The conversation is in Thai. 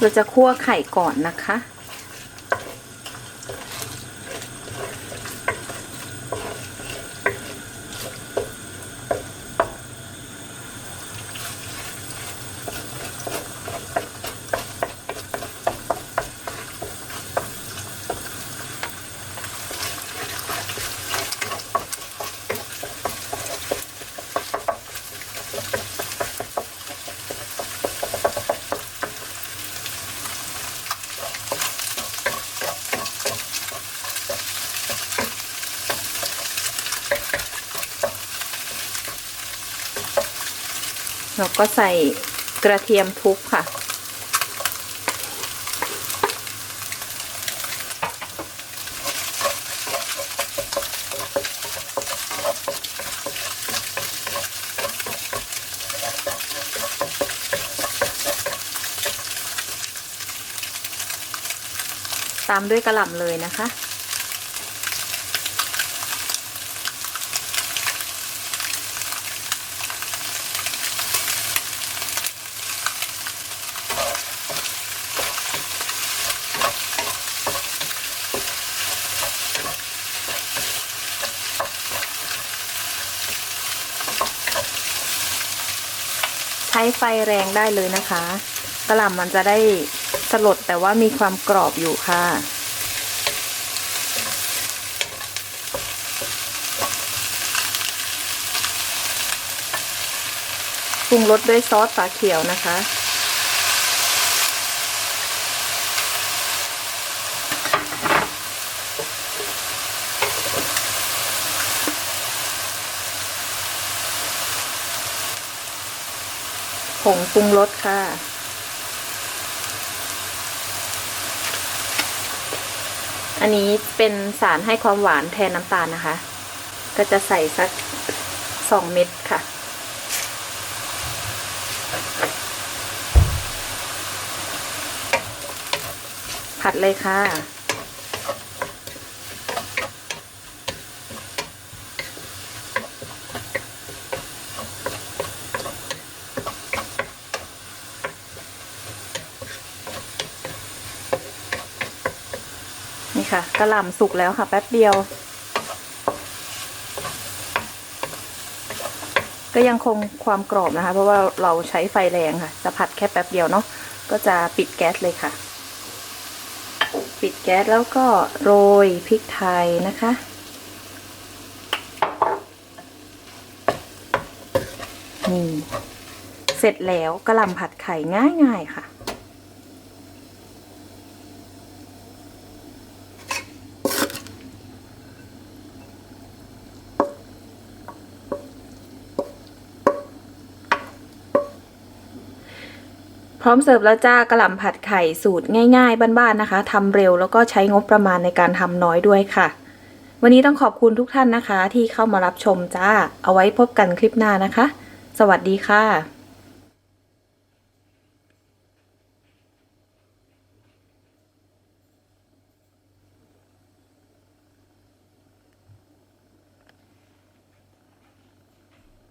เราจะคั่วไข่ก่อนนะคะ เราก็ใส่กระเทียมทุบค่ะ ตามด้วยกระหล่ำเลยนะคะ ใช้ไฟแรงได้เลยนะคะกระหล่ำมันจะได้สลดแต่ว่ามีความกรอบอยู่ค่ะปรุงรสด้วยซอสฝาเขียวนะคะ ผงปรุงรสค่ะ อันนี้เป็นสารให้ความหวานแทนน้ำตาลนะคะ ก็จะใส่สักสองเม็ดค่ะ ผัดเลยค่ะ นี่ค่ะกระหล่ำสุกแล้วค่ะ แป๊บเดียว ก็ยังคงความกรอบนะคะ เพราะว่าเราใช้ไฟแรงค่ะ จะผัดแค่แป๊บเดียวเนาะก็จะปิดแก๊สเลยค่ะ ปิดแก๊สแล้วก็โรยพริกไทยนะคะนี่เสร็จแล้วกระหล่ำผัดไข่ง่ายๆค่ะ พร้อมเสิร์ฟแล้วจ้ากระหล่ำผัดไข่สูตรง่ายๆ บ้านๆนะคะทำเร็วแล้วก็ใช้งบประมาณในการทำน้อยด้วยค่ะ วันนี้ต้องขอบคุณทุกท่านนะคะ ที่เข้ามารับชมจ้า เอาไว้พบกันคลิปหน้านะคะ สวัสดีค่ะ